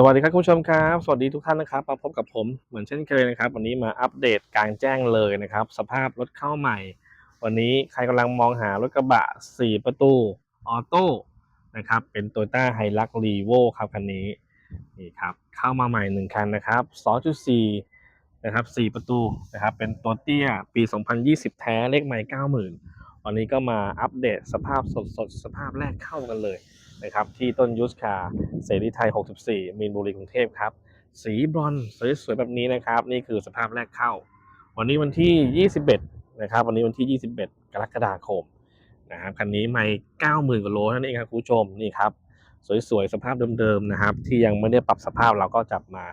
สวัสดีครับคุณผู้ชมครับ สวัสดีทุกท่านนะครับมาพบกับผมเหมือนเช่นเคยนะครับ วันนี้มาอัปเดตกลางแจ้งเลยนะครับ สภาพรถเข้าใหม่ วันนี้ใครกำลังมองหารถกระบะ 4 ประตูออโต้นะครับเป็น t o y ต้าไฮรักรีโวครับคันนี้นี่ครับเข้ามาใหม่ 1 คันนะครับ 2.4 นะครับ 4 ประตูนะครับเป็นตัวเตี้ยปี 2020 แท้เลขใหม่ 90,000วันนี้ก็มาอัปเดตสภาพสดๆสภาพแรกเข้ากันเลย นะครับที่ต้นยูสคาเสรีไทย 64 มีนบุรีกรุงเทพครับ สีบรอนซ์สวยๆแบบนี้นะครับ นี่คือสภาพแรกเข้า วันนี้วันที่ 21 นะครับ วันนี้วันที่ 21 กรกฎาคมนะครับคันนี้ไม่90,000กว่าโลนั่นเองครับคุณผู้ชมนี่ครับ สวยๆ สภาพเดิมๆนะครับ ที่ยังไม่ได้ปรับสภาพเราก็จับมา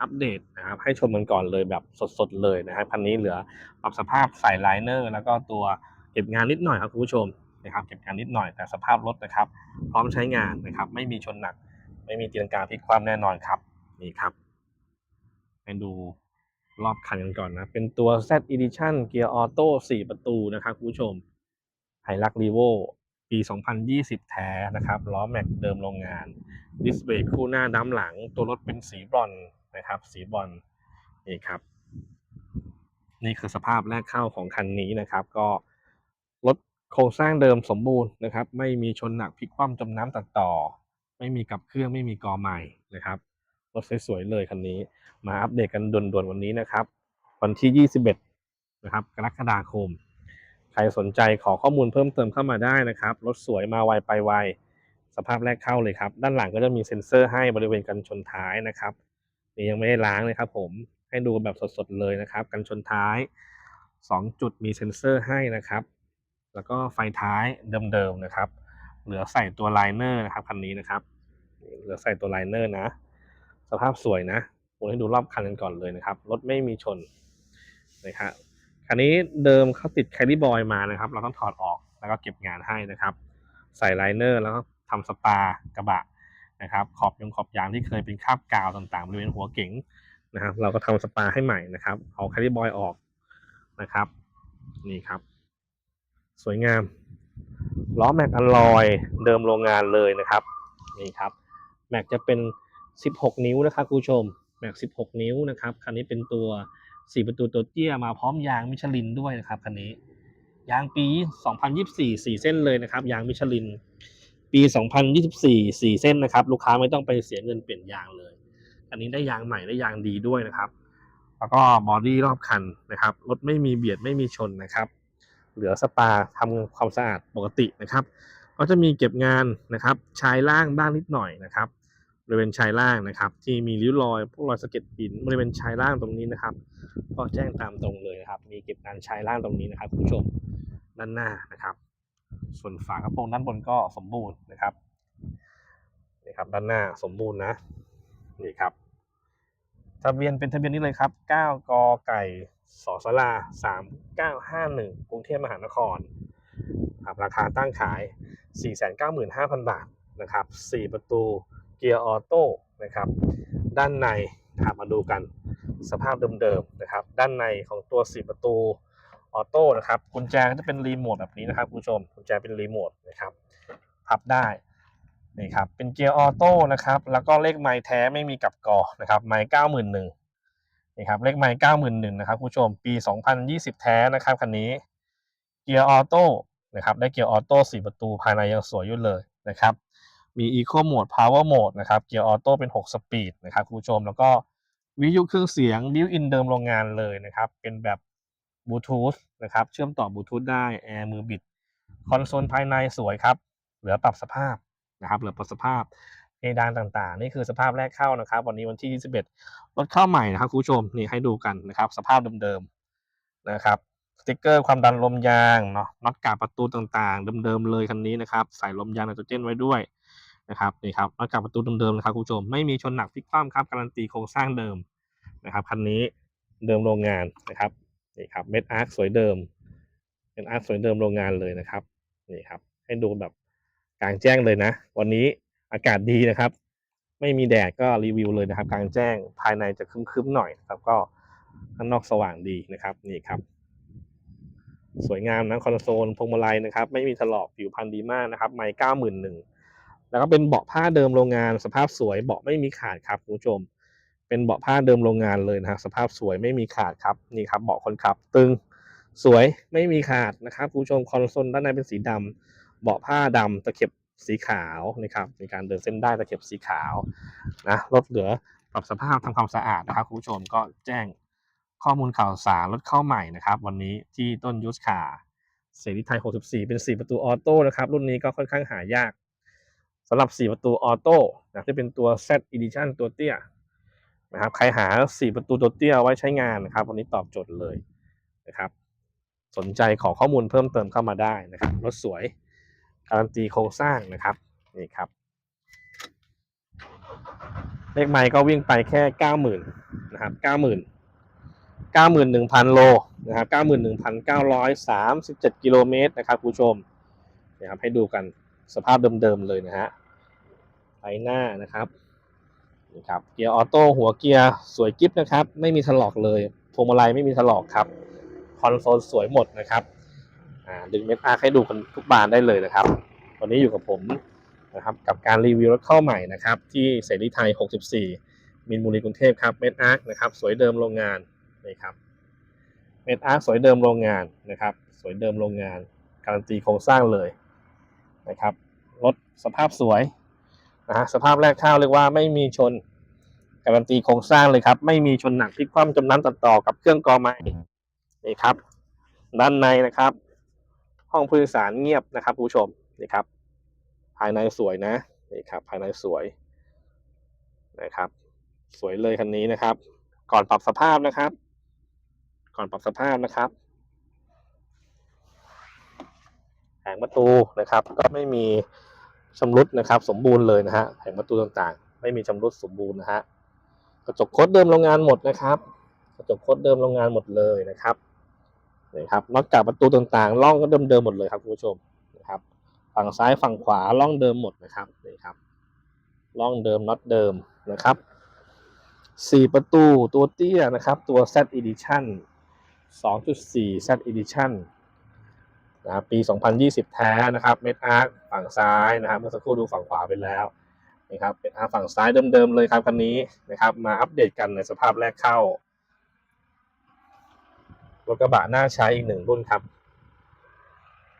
อัปเดตนะครับ ให้ชมกันก่อนเลยแบบสดๆเลยนะครับคันนี้เหลือปรับสภาพใส่ไลเนอร์ แล้วก็ตัวเก็บงานนิดหน่อยครับคุณผู้ชม นะครับเก็บงานนิดหน่อยแต่สภาพรถนะครับ พร้อมใช้งานนะครับ ไม่มีชนหนัก ไม่มีตีลังกาพลิกคว่ำแน่นอนครับนี่ครับให้ดูรอบคันกันก่อนนะ เป็นตัว Z Edition เกียร์ออโต้4ประตูนะครับคุณผู้ชมไฮลักรีโวปี 2020 แท้นะครับล้อแม็กเดิมโรงงานดิสเบรกคู่หน้าด้ำหลัง ตัวรถเป็นสีบรอนนะครับ สีบรอนนี่ครับ นี่คือสภาพแรกเข้าของคันนี้นะครับ ก็ โครงสร้างเดิมสมบูรณ์นะครับ ไม่มีชนหนักพลิกคว่ำจมน้ำตัดต่อ ไม่มีกับเครื่องไม่มีกอใหม่นะครับรถสวยๆเลยคันนี้ มาอัปเดตกันด่วนๆวันนี้นะครับ วันที่ 21 นะครับ กรกฎาคม ใครสนใจขอข้อมูลเพิ่มเติมเข้ามาได้นะครับ รถสวยมาไวไปไว สภาพแรกเข้าเลยครับ ด้านหลังก็จะมีเซ็นเซอร์ให้บริเวณกันชนท้ายนะครับนี่ยังไม่ได้ล้างเลยครับผมให้ดูแบบสดๆเลยนะครับ กันชนท้าย 2 จุดมีเซ็นเซอร์ให้นะครับ แล้วก็ไฟท้ายเดิมๆนะครับ เหลือใส่ตัวไลเนอร์นะครับคันนี้นะครับ เหลือใส่ตัวไลเนอร์นะ สภาพสวยนะผมให้ดูรอบคันกันก่อนเลยนะครับ รถไม่มีชนนะครับคันนี้เดิมเขาติดแคลิบอยมานะครับ เราต้องถอดออกแล้วก็เก็บงานให้นะครับ ใส่ไลเนอร์แล้วก็ทำสปากระบะนะครับ ขอบยงขอบยางที่เคยเป็นคราบกาวต่างๆบริเวณหัวเก๋งนะครับ เราก็ทำสปาให้ใหม่นะครับ เอาแคลิบอยออกนะครับ นี่ครับ สวยงาม ล้อแม็กอลลอยเดิมโรงงานเลยนะครับนี่ครับแม็กจะเป็น 16 นิ้วนะครับคุณผู้ชมแม็ก 16 นิ้วนะครับคันนี้เป็นตัว4ประตูตัวเตี้ยมาพร้อมยางมิชลินด้วยนะครับคันนี้ยางปี 2024 4 เส้นเลยนะครับ ยางมิชลิน ปี 2024 4 เส้นนะครับ ลูกค้าไม่ต้องไปเสียเงินเปลี่ยนยางเลย อันนี้ได้ยางใหม่ได้ยางดีด้วยนะครับ แล้วก็บอดี้รอบคันนะครับ รถไม่มีเบียดไม่มีชนนะครับ เหลือสปาทำความสะอาดปกตินะครับ ก็จะมีเก็บงานนะครับชายล่างบ้างนิดหน่อยนะครับบริเวณชายล่างนะครับ ที่มีริ้วรอยพวกรอยสะเก็ดหินบริเวณชายล่างตรงนี้นะครับ ก็แจ้งตามตรงเลยนะครับ มีเก็บงานชายล่างตรงนี้นะครับคุณผู้ชมด้านหน้านะครับ ส่วนฝากระโปรงด้านบนก็สมบูรณ์นะครับนี่ครับด้านหน้าสมบูรณ์นะนี่ครับทะเบียนเป็นทะเบียนนี้เลยครับ 9 กไก่ สอสลา3951กรุงเทพมหานครครับราคาตั้งขาย 495,000 บาทนะครับ4ประตูเกียร์ออโต้นะครับ ด้านในนะครับมาดูกันสภาพเดิมๆนะครับ ด้านในของตัว 4 ประตูออโต้นะครับ กุญแจก็จะเป็นรีโมทแบบนี้นะครับคุณผู้ชม กุญแจเป็นรีโมทนะครับพับได้นี่ครับเป็นเกียร์ออโต้นะครับ แล้วก็เลขไม้แท้ไม่มีกับกอนะครับไม้เก้าหมื่ นหนึ่งนี่ครับเลขไม้เก้าหมื่นหนึ่งนะครับผู้ชมปีสองพันยี่สิบแท้นะครับคันนี้เกียร์ออโต้นะครับได้เกียร์ออโต้สี่ประตูภายในยังสวยอยู่เลยนะครับมีอีโคโหมดพาวเวอร์โหมดนะครับเกียร์ออโต้เป็นหกสปีดนะครับคุณผู้ชมแล้วก็วิทยุเครื่องเสียงบิวอินเดิมโรงงานเลยนะครับเป็นแบบบลูทูธนะครับเชื่อมต่อบลูทูธได้แอร์มือบิดคอนโซลภายในสวยครับ เหลือปรับสภาพนะครับเหลือปรับสภาพ เพดานต่างๆ นี่คือสภาพแรกเข้านะครับ วันนี้วันที่ 21 รถเข้าใหม่นะครับคุณผู้ชมนี่ให้ดูกันนะครับ สภาพเดิมๆนะครับสติกเกอร์ความดันลมยางเนาะน็อตกาบประตูต่างๆ เดิมๆเลยคันนี้นะครับ ใส่ลมยางไนโตรเจนไว้ด้วยนะครับนี่ครับน็อตกาบประตูเดิมๆนะครับคุณผู้ชมไม่มีชนหนักพลิกคว่ำครับการันตีโครงสร้างเดิมนะครับคันนี้เดิมโรงงานนะครับนี่ครับเม็ดอาร์คสวยเดิมเป็นอาร์คสวยเดิมโรงงานเลยนะครับนี่ครับ ให้ดูแบบกลางแจ้งเลยนะ วันนี้ อากาศดีนะครับ ไม่มีแดดก็รีวิวเลยนะครับกลางแจ้งภายในจะคึ้มๆหน่อยนะครับก็ข้างนอกสว่างดีนะครับนี่ครับ สวยงามนะคอนโซลพวงมาลัยนะครับ ไม่มีถลอกผิวพันธุ์ดีมากนะครับ ไมค์เก้าหมื่นหนึ่งแล้วก็เป็นเบาะผ้าเดิมโรงงาน สภาพสวยเบาะไม่มีขาดครับคุณผู้ชม เป็นเบาะผ้าเดิมโรงงานเลยนะสภาพสวยไม่มีขาดครับนี่ครับเบาะคนขับ ตึงสวยไม่มีขาดนะครับคุณผู้ชมคอนโซลด้านในเป็นสีดำเบาะผ้าดำตะเข็บ สีขาวนะครับมีการเดินเส้นได้ตะเข็บสีขาวนะรถเหลือปรับสภาพทำความสะอาดนะครับคุณผู้ชมก็แจ้งข้อมูลข่าวสารรถเข้าใหม่นะครับ วันนี้ที่ต้นยูสคาเสรีไทย 64 เป็น 4 ประตูออโต้นะครับ รุ่นนี้ก็ค่อนข้างหายากสำหรับ 4 ประตูออโต้นะที่เป็นตัว Z Edition ตัวเตี้ยนะครับใครหา 4 ประตูตัวเตี้ยไว้ใช้งานนะครับ วันนี้ตอบโจทย์เลยนะครับ สนใจขอข้อมูลเพิ่มเติมเข้ามาได้นะครับรถสวย การันตีโครงสร้างนะครับนี่ครับ เลขไมล์ก็วิ่งไปแค่เก้าหมื่นนะครับเก้าหมื่นเก้าหมื่นหนึ่งพันโลนะครับเก้าหมื่นหนึ่งพันเก้าร้อยสามสิบเจ็ดกิโลเมตรนะครับคุณผู้ชมนะครับให้ดูกันสภาพเดิมๆเลยนะฮะไฟหน้านะครับนี่ครับเกียร์ออโต้หัวเกียร์สวยกิ๊บนะครับ ไม่มีถลอกเลยพวงมาลัยไม่มีถลอกครับคอนโซลสวยหมดนะครับ อ่าดึงเม็ดอาร์ให้ดูกันทุกบานได้เลยนะครับวันนี้อยู่กับผมนะครับกับการรีวิวรถเข้าใหม่นะครับที่เสรีไทย 64 มินบุรีกรุงเทพครับเม็ดอาร์นะครับสวยเดิมโรงงานนี่ครับเม็ดอาร์สวยเดิมโรงงานนะครับสวยเดิมโรงงาน การันตีโครงสร้างเลยนะครับรถสภาพสวยนะฮะสภาพแรกเข้าเรียกว่าไม่มีชนการันตีโครงสร้างเลยครับ ไม่มีชนหนักพลิกคว่ำจำนั้นตัดต่อกับเครื่องกรอไม้นี่ครับ ด้านในนะครับ ห้องผู้โดยสารเงียบนะครับผู้ชมนี่ครับ ภายในสวยนะนี่ครับ ภายในสวยนะครับ สวยเลยคันนี้นะครับ ก่อนปรับสภาพนะครับ ก่อนปรับสภาพนะครับแผงประตูนะครับ ก็ไม่มีชำรุดนะครับ สมบูรณ์เลยนะฮะแผงประตูต่างๆ ไม่มีชำรุดสมบูรณ์นะฮะกระจกโคดเดิมโรงงานหมดนะครับ กระจกโคดเดิมโรงงานหมดเลยนะครับ นี่ครับน็อตกาบประตูต่างๆร่องก็เดิมๆหมดเลยครับคุณผู้ชมนะครับ ฝั่งซ้ายฝั่งขวาร่องเดิมหมดนะครับนี่ครับร่องเดิมน็อตเดิมนะครับสี่ประตูตัวเตี้ยนะครับ ตัว Z Edition 2.4 Z Edition นะครับปี 2020 แท้นะครับเม็ดอาร์ฝั่งซ้ายนะครับเมื่อสักครู่ดูฝั่งขวาไปแล้วนะครับเป็นอาร์ฝั่งซ้ายเดิมๆเลยครับคันนี้นะครับ มาอัปเดตกันในสภาพแรกเข้า รถกระบะหน้าใช้อีกหนึ่งรุ่นครับ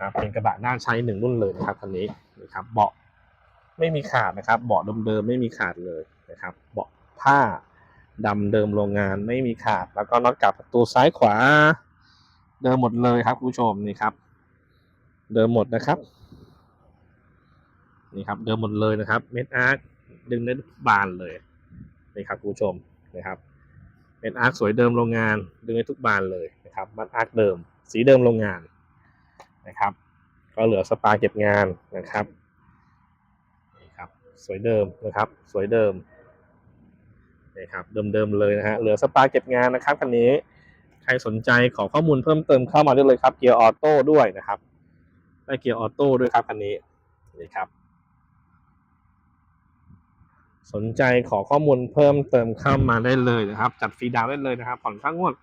ครับ เป็นกระบะหน้าใช้หนึ่งรุ่นเลยนะครับคันนี้นะครับ เบาะไม่มีขาดนะครับ เบาะเดิมๆไม่มีขาดเลยนะครับ เบาะผ้าดำเดิมโรงงานไม่มีขาด แล้วก็น็อตกลับประตูซ้ายขวา เดิมหมดเลยครับคุณผู้ชมนี่ครับ เดิมหมดนะครับนี่ครับเดิมหมดเลยนะครับเม็ดอาร์คดึงได้ทุกบานเลยนี่ครับคุณผู้ชมนะครับเม็ดอาร์คสวยเดิมโรงงานดึงได้ทุกบานเลย นะครับมัดอาร์คเดิม สีเดิมโรงงานนะครับ ก็เหลือสปาเก็บงานนะครับนี่ครับสวยเดิมนะครับ สวยเดิมนี่ครับเดิมๆเลยนะฮะเหลือสปาเก็บงานนะครับคันนี้ใครสนใจขอข้อมูลเพิ่มเติมเข้ามาได้เลยครับเกียร์ออโต้ด้วยนะครับได้เกียร์ออโต้ด้วยครับคันนี้นี่ครับ สนใจขอข้อมูลเพิ่มเติมเข้ามาได้เลยนะครับ จัดฟรีดาวน์ได้เลยนะครับผ่อนค่างวด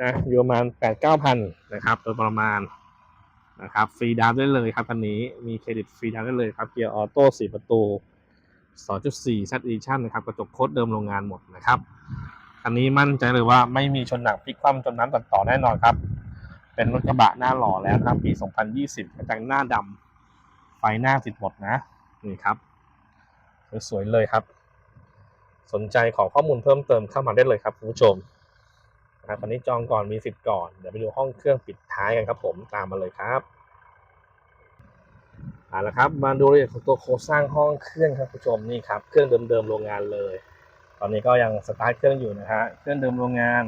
นะอยู่ประมาณแปดเก้าพันนะครับโดยประมาณนะครับฟรีดาวน์ได้เลยครับคันนี้มีเครดิตฟรีดาวน์ได้เลยครับเกียร์ออโต้4ประตู 2.4 Z Edition นะครับกระจกโคตรเดิมโรงงานหมดนะครับคันนี้มั่นใจเลยว่าไม่มีชนหนักพลิกคว่ำจนน้ำตัดต่อแน่นอนครับ เป็นรถกระบะหน้าหล่อแล้วนะครับปี 2020กระจังหน้าดำไฟหน้าติดหมดนะนี่ครับสวยๆเลยครับ สนใจขอข้อมูลเพิ่มเติมเข้ามาได้เลยครับคุณผู้ชม นะครับตอนนี้จองก่อนมีสิทธิ์ก่อน เดี๋ยวไปดูห้องเครื่องปิดท้ายกันครับผมตามมาเลยครับเอาละครับมาดูรายละเอียดของตัวโครงสร้างห้องเครื่องครับคุณผู้ชมนี่ครับเครื่องเดิมๆโรงงานเลย ตอนนี้ก็ยังสตาร์ทเครื่องอยู่นะฮะเครื่องเดิมโรงงาน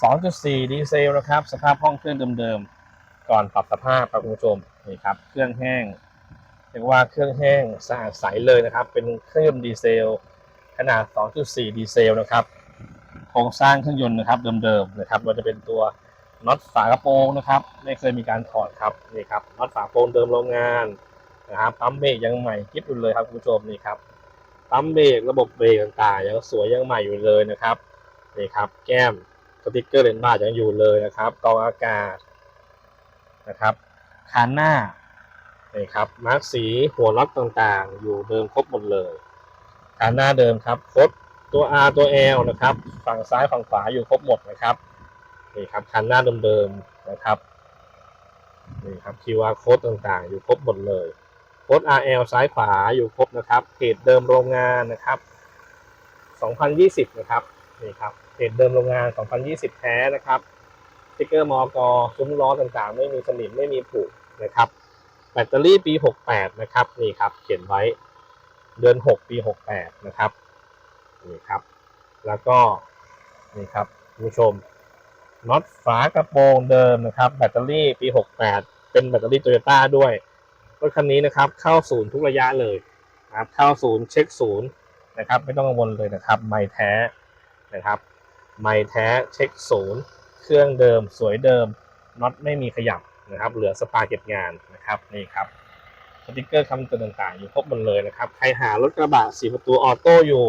2.4 ดีเซลนะครับสภาพห้องเครื่องเดิมๆก่อนปรับสภาพครับคุณผู้ชมนี่ครับเครื่องแห้งเรียกว่าเครื่องแห้งสะอาดใสเลยนะครับ เป็นเครื่องดีเซล ขนาด 2.4 ดีเซลนะครับ โครงสร้างเครื่องยนต์นะครับเดิมๆนะครับมันจะเป็นตัวน็อตฝากระโปรงนะครับ ไม่เคยมีการถอดครับนี่ครับน็อตฝากระโปรงเดิมโรงงานนะครับปั๊มเบรกยังใหม่กิ๊บอยู่เลยครับคุณผู้ชมนี่ครับปั๊มเบรกระบบเบรกต่างๆยังสวยยังใหม่อยู่เลยนะครับนี่ครับ แก้มสติ๊กเกอร์เลนส์บายังอยู่เลยนะครับกองอากาศนะครับคานหน้านี่ครับมาร์กสีหัวน็อตต่างๆ อยู่เดิมครบหมดเลยคานหน้าเดิมครับครบ ตัว R ตัว L นะครับ ฝั่งซ้ายฝั่งขวาอยู่ครบหมดนะครับนี่ครับคันหน้าเดิมๆนะครับนี่ครับ QR code ต่างๆ อยู่ครบหมดเลยโค้ด RL ซ้ายขวาอยู่ครบนะครับเพจเดิมโรงงานนะครับ 2020 นะครับนี่ครับเพจเดิมโรงงาน 2020 แท้นะครับสติ๊กเกอร์มอกซุ้มล้อต่างๆ ไม่มีสนิมไม่มีผุนะครับ แบตเตอรี่ปี 68 นะครับนี่ครับ เขียนไว้เดือน 6 ปี 68 นะครับ นี่ครับ แล้วก็นี่ครับคุณผู้ชมน็อตฝากระโปรงเดิมนะครับ แบตเตอรี่ปี 68 เป็นแบตเตอรี่โตโยต้าด้วยรถคันนี้นะครับ เข้าศูนย์ทุกระยะเลยนะครับเข้าศูนย์เช็คศูนย์นะครับ ไม่ต้องกังวลเลยนะครับ ไม่แท้นะครับ ไม่แท้เช็คศูนย์เครื่องเดิมสวยเดิมน็อตไม่มีขยับนะครับ เหลือสปาเก็บงานนะครับนี่ครับสติกเกอร์คำเตือนต่างๆอยู่ครบหมดเลยนะครับ ใครหารถกระบะสีประตูออโต้อยู่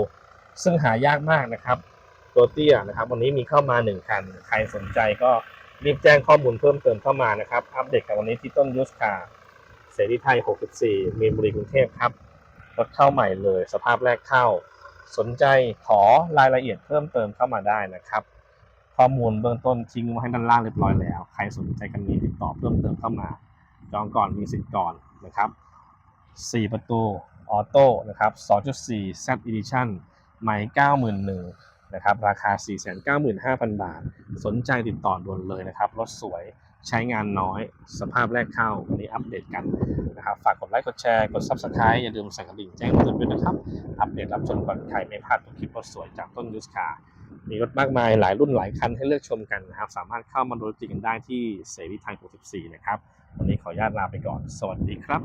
ซึ่งหายากมากนะครับ ตัวเตี้ยนะครับ วันนี้มีเข้ามา1คัน ใครสนใจก็รีบแจ้งข้อมูลเพิ่มเติมเข้ามานะครับ อัปเดตกันวันนี้ที่ต้นยูสคาเสรีไทย 64 มีนบุรีกรุงเทพครับรถเข้าใหม่เลย สภาพแรกเข้า สนใจขอรายละเอียดเพิ่มเติมเข้ามาได้นะครับ ข้อมูลเบื้องต้นทิ้งไว้ให้ด้านล่างเรียบร้อยแล้ว ใครสนใจกันนี้ติดต่อเพิ่มเติมเข้ามา จองก่อนมีสิทธิ์ก่อนนะครับ 4 ประตูออโต้นะครับ 2.4 Z Edition ใหม่91,000นะครับราคา 495,000 บาท สนใจติดต่อด่วนเลยนะครับ รถสวยใช้งานน้อย สภาพแรกเข้า วันนี้อัปเดตกันนะครับ ฝากกดไลค์กดแชร์กด Subscribe อย่าลืมสั่นกระดิ่งแจ้งเตือนด้วยนะครับ อัปเดตรับชมก่อนใครไม่พลาดทุกคลิปรถสวยจากต้นยูสคามีรถมากมายหลายรุ่นหลายคันให้เลือกชมกันนะครับ สามารถเข้ามาดูจริงกันได้ที่เสรีไทย64นะครับ วันนี้ขออนุญาตลาไปก่อน สวัสดีครับ